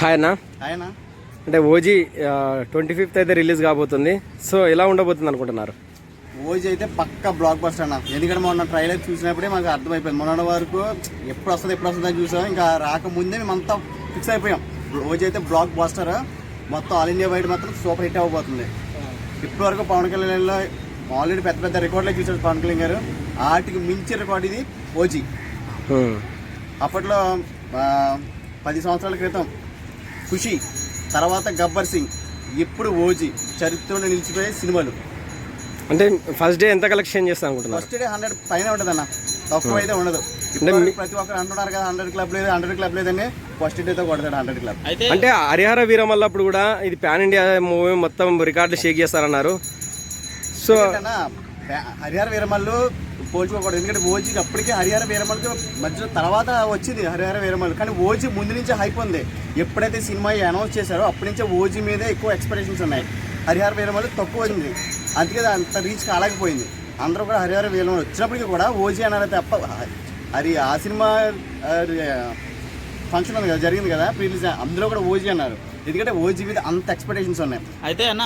Hi అన్న. ఆయన అంటే ఓజీ ట్వంటీ ఫిఫ్త్ అయితే రిలీజ్ కాబోతుంది. సో ఎలా ఉండబోతుంది అనుకుంటున్నారు? ఓజీ అయితే పక్క బ్లాక్ బస్టర్ అన్న. ఎందుకంటే మొన్న ట్రైలర్ చూసినప్పుడే మాకు అర్థమైపోయింది. మొన్న వరకు ఎప్పుడు వస్తుంది ఎప్పుడు వస్తుంది అని చూసాం. ఇంకా రాకముందే మేమంతా ఫిక్స్ అయిపోయాం. ఓజీ అయితే బ్లాక్ బస్టర్ మొత్తం ఆల్ ఇండియా వైడ్ మాత్రం సూపర్ హిట్ అవ్వబోతుంది. ఇప్పటి వరకు పవన్ కళ్యాణ్లో ఆల్రెడీ పెద్ద పెద్ద రికార్డులే చూసాడు పవన్ కళ్యాణ్ గారు. వాటికి మించి రికార్డ్ ఇది ఓజీ. హ్మ్. అప్పట్లో పది సంవత్సరాల క్రితం ఖుషి తర్వాత గబ్బర్ సింగ్ ఇప్పుడు ఓజీ చరిత్రలో నిలిచిపోయే సినిమాలు. అంటే ఫస్ట్ డే ఎంత కలెక్షన్ చేస్తా అనుకుంటున్నారు ఫస్ట్ డే హండ్రెడ్ పైన ఉంటుంది అన్న తక్కువ అయితే ఉండదు. ప్రతి ఒక్కరు అంటున్నారు కదా హండ్రెడ్ క్లబ్ లేదు హండ్రెడ్ క్లబ్ లేదని ఫస్ట్ డేతో కొడతాడు హండ్రెడ్ క్లబ్ అంటే హరిహర వీరమల్ల అప్పుడు కూడా ఇది పాన్ ఇండియా మూవీ మొత్తం రికార్డులు షేక్ చేస్తారన్నారు. సో హరిహర వీరమల్లు పోల్చుకోకూడదు ఎందుకంటే ఓజీకి అప్పటికే హరిహర వీరమల్కి మధ్యలో తర్వాత వచ్చింది హరిహర వీరమల్లు. కానీ ఓజీ ముందు నుంచే హైప్ ఉంది. ఎప్పుడైతే సినిమా అనౌన్స్ చేశారో అప్పటి నుంచే ఓజీ మీదే ఎక్కువ ఎక్స్పెక్టేషన్స్ ఉన్నాయి. హరిహర వీరమల్లు తక్కువ వచ్చింది అందుకే అంత రీచ్ కాలేకపోయింది. అందరూ కూడా హరిహర వీరమల్లు వచ్చినప్పటికీ కూడా ఓజీ అన్నారు తప్ప అది ఆ సినిమా ఫంక్షన్ ఉంది కదా జరిగింది కదా ప్రీలీజ్ అందులో కూడా ఓజీ అన్నారు. ఎందుకంటే ఓజీ మీద అంత ఎక్స్పెక్టేషన్స్ ఉన్నాయి. అయితే అన్న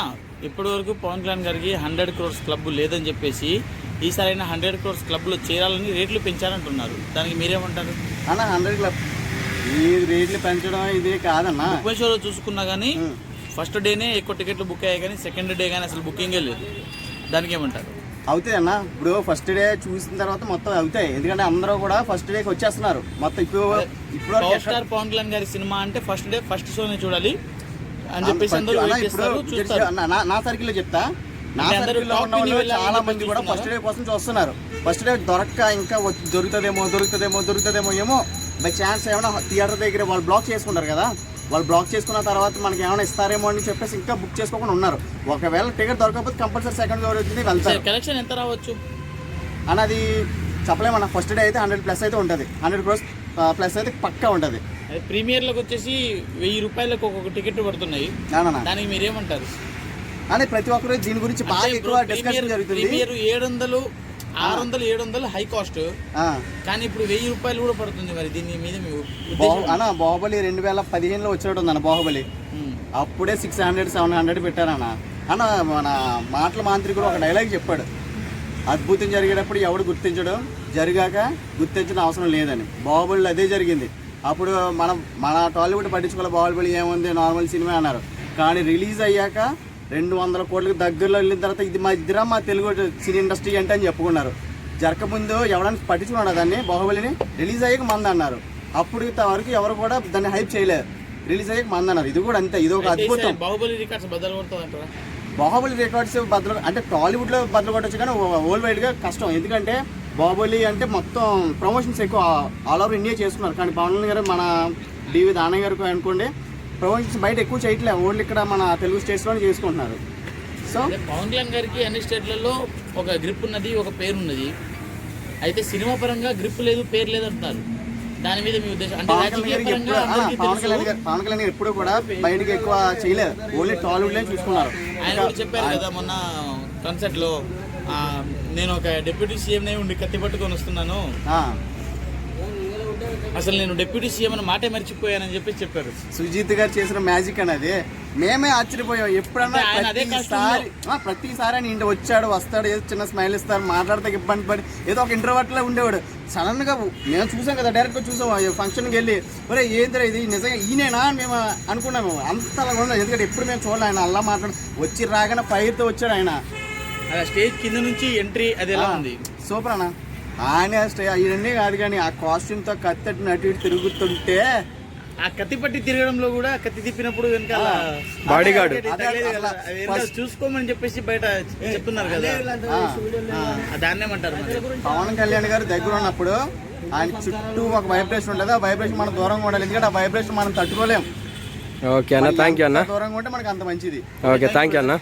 ఇప్పటి వరకు పవన్ కళ్యాణ్ గారికి హండ్రెడ్ క్రోర్స్ క్లబ్ లేదని చెప్పేసి ఈసారి అయినా హండ్రెడ్ క్రోర్స్ క్లబ్లో చేరాలని రేట్లు పెంచారంటున్నారు. దానికి మీరేమంటారు? అన్న హండ్రెడ్ క్లబ్. ఈ రేట్లు పెంచడం ఇది కాదన్నా. షోలో చూసుకున్నా కానీ. ఫస్ట్ డేనే ఎక్కువ టికెట్లు బుక్ అయ్యాయి కానీ సెకండ్ డే కానీ అసలు బుకింగే లేదు. దానికి ఏమంటారు అవుతాయి అన్న. ఇప్పుడు ఫస్ట్ డే చూసిన తర్వాత మొత్తం అవుతాయి. ఎందుకంటే అందరూ కూడా ఫస్ట్ డేకి వచ్చేస్తున్నారు. మొత్తం ఇప్పుడు ఇప్పుడు పవన్ కళ్యాణ్ గారి సినిమా అంటే ఫస్ట్ డే ఫస్ట్ షోనే చూడాలి. అని చెప్పేసి అందరూ వెయిట్ ఇప్పుడు చేస్తారు చూస్తారు. నా- నా- నా సర్కిల్లో చెప్తా. నా అంటే అందరూ సర్కిల్లో top ఉన్న వాళ్ళు ని వెళ్ళాలని చాలా మంది కూడా ఫస్ట్ డే? కోసం చూస్తున్నారు. ఫస్ట్ డే దొరక్క ఇంకా దొరుకుతుందేమో దొరుకుతుందేమో దొరుకుతుందేమో ఏమో. బై ఛాన్స్ ఏమైనా థియేటర్ దగ్గర వాళ్ళు బ్లాక్ చేసుకుంటారు కదా. వాళ్ళు బ్లాక్ చేసుకున్న తర్వాత మనకి ఏమైనా ఇస్తారేమో అని చెప్పేసి ఇంకా బుక్ చేసుకోకుండా ఉన్నారు. ఒకవేళ టికెట్ దొరకకపోతే కంపల్సరీ సెకండ్ దొరుకుతుంది వెళ్తారు. కలెక్షన్ ఎంత రావచ్చు? అన్నది చెప్పలేమన్న. ఫస్ట్ డే అయితే హండ్రెడ్ ప్లస్ అయితే ఉంటుంది. హండ్రెడ్ క్రోస్ ప్లస్ అయితే పక్కా ఉంటుంది. ప్రీమియర్లకు వచ్చేసి వెయ్యి రూపాయలకు ఒక్కొక్క టికెట్ పడుతున్నాయి. దానికి మీరేమంటారు? అని ప్రతి ఒక్కరు దీని గురించి బాగా ఎక్కువ డిస్కషన్ జరుగుతుంది. ప్రీమియర్ ఏడు వందలు ఆరు వందలు ఏడు వందలు హై కాస్ట్ కానీ ఇప్పుడు వెయ్యి రూపాయలు కూడా పడుతుంది మరి దీని మీద అన్న బాహుబలి రెండు వేల పదిహేనులో వచ్చినట్టు ఉందన్న బాహుబలి. అప్పుడే సిక్స్ హండ్రెడ్ సెవెన్ హండ్రెడ్ పెట్టారన్న. అన్న మన మాటల మాంత్రికుడు ఒక డైలాగ్ చెప్పాడు. అద్భుతం జరిగేటప్పుడు ఎవడు గుర్తించడం? జరిగాక గుర్తించడం అవసరం లేదని. బాహుబలిలో అదే జరిగింది. అప్పుడు మనం మన టాలీవుడ్ పట్టించుకోవాలి బాహుబలి ఏముంది నార్మల్ సినిమా అన్నారు. కానీ రిలీజ్ అయ్యాక రెండు వందల కోట్లకు దగ్గరలో వెళ్ళిన తర్వాత ఇది మా ఇద్దరా మా తెలుగు సినీ ఇండస్ట్రీ అంటే అని చెప్పుకున్నారు. జరగకముందు ఎవరైనా పట్టించుకున్నాడు దాన్ని బాహుబలిని? రిలీజ్ అయ్యాక మంది అన్నారు. అప్పుడు వరకు ఎవరు కూడా దాన్ని హైప్ చేయలేదు. రిలీజ్ అయ్యాక మంది అన్నారు. ఇది కూడా అంతే ఇది ఒక అద్భుతం. బాహుబలి రికార్డ్స్ బాహుబలి రికార్డ్స్ బదులు అంటే టాలీవుడ్లో బదులు కొట్టచ్చు కానీ వరల్డ్ వైడ్గా కష్టం. ఎందుకంటే బాహుబలి అంటే మొత్తం ప్రమోషన్స్ ఎక్కువ ఆల్ ఓవర్ ఇండియా చేసుకున్నారు కానీ పవన్ గారు మన డివి దానయ్య గారు అనుకోండి ప్రమోషన్స్ బయట ఎక్కువ చేయట్లేదు ఓన్లీ ఇక్కడ మన తెలుగు స్టేట్స్లోనే చేసుకుంటున్నారు. సో పవన్ కళ్యాణ్ గారికి అన్ని స్టేట్లలో ఒక గ్రిప్ ఉన్నది ఒక పేరు ఉన్నది. అయితే సినిమా పరంగా గ్రిప్ లేదు పేరు లేదు అంటున్నారు దాని మీద మీ ఉద్దేశం? అంటే పవన్ కళ్యాణ్ గారికి ఎప్పుడు పరంగా ఆ, అందరికీ పవన్ కళ్యాణ్ తెలుసు గారు పవన్ కళ్యాణ్ గారు ఎప్పుడు కూడా బయటకి ఎక్కువ చేయలేదు. ఓన్లీ టాలీవుడ్లో చూసుకున్నారు. ఆయన కూడా చెప్పారు కదా మొన్న కాన్సర్ట్లో ఆ, నేను ఒక డిప్యూటీ సీఎం ఉండి కత్తి పట్టుకొని వస్తున్నాను ఆ, అసలు నేను డిప్యూటీ సీఎం అని మాటే మర్చిపోయానని చెప్పి చెప్పారు. సుజీత్ గారు చేసిన మ్యాజిక్ అనేది మేమే ఆశ్చర్యపోయాం. ఎప్పుడన్నా అంటే ఆయన అదే ప్రతిసారి ఆ, ప్రతిసారి ఆయన ఇంటి వచ్చాడు వస్తాడు ఏదో చిన్న స్మైల్ ఇస్తారు మాట్లాడితే ఇబ్బంది పడి ఏదో ఒక ఇంటర్వట్లో ఉండేవాడు. సడన్గా మేము చూసాం కదా డైరెక్ట్గా చూసాం ఫంక్షన్కి వెళ్ళి ఒరే ఏందిరా ఇది? నిజంగా ఈయనేనా? మేము అనుకున్నాము అంతలా ఉండదు ఎందుకంటే ఎప్పుడు మేము చూడాలి ఆయన. అలా మాట్లాడు వచ్చి రాగానే ఫైర్తో వచ్చాడు ఆయన. అలా స్టేజ్ కింద నుంచి ఎంట్రీ అది ఎలా ఉంది? సూపర్ అన్న. ఆయన స్టే ఇవన్నీ కాదు కానీ ఆ కాస్ట్యూమ్తో కత్తెట్టు నటు తిరుగుతుంటే ఆ కత్తి పట్టి తిరగడంలో కూడా కత్తి తిప్పినప్పుడు కదా. అది ఏంటో చూసుకోమని చెప్పేసి బయట చెప్తున్నారు కదా. దాన్నేమంటారు పవన్ కళ్యాణ్ గారు దగ్గర ఉన్నప్పుడు ఆయన చుట్టూ ఒక వైబ్రేషన్ ఉంటుంది ఆ వైబ్రేషన్ మనం దూరంగా ఉండాలి. ఎందుకంటే ఆ వైబ్రేషన్ మనం తట్టుకోలేం. ఓకే అన్న థ్యాంక్ యూ అన్న. దూరంగా ఉంటే మనకు అంత మంచిది. ఓకే థ్యాంక్ యూ అన్న.